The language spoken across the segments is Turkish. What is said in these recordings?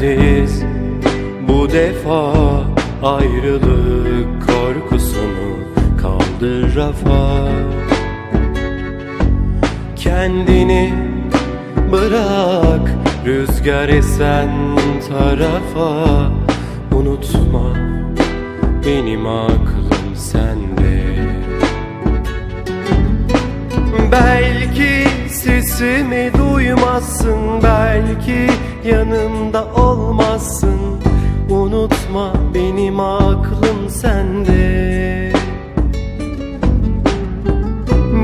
derdiz Bu defa ayrılık korkusunu kaldır rafa. Kendini bırak rüzgar esen tarafa. Unutma benim aklım sende. Belki sesimi duymazsın Belki yanımda olmazsın. Unutma benim aklım sende.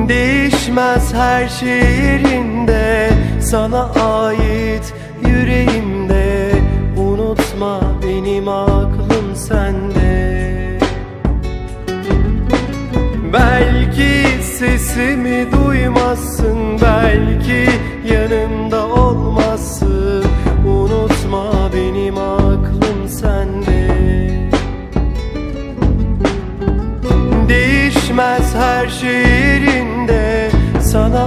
Değişmez her şey yerinde Sana ait yüreğimde. Unutma benim aklım sende. Belki sesimi duymazsın Belki yanımda olmazsın. Unutma benim aklım sende. Değişmez her şey yerinde Sana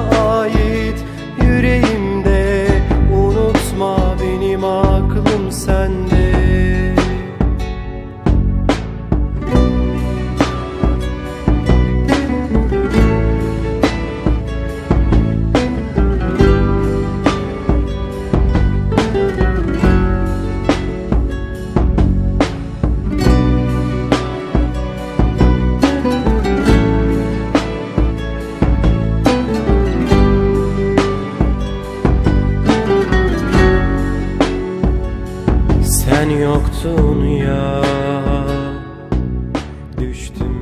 sen yoktun ya. Düştüm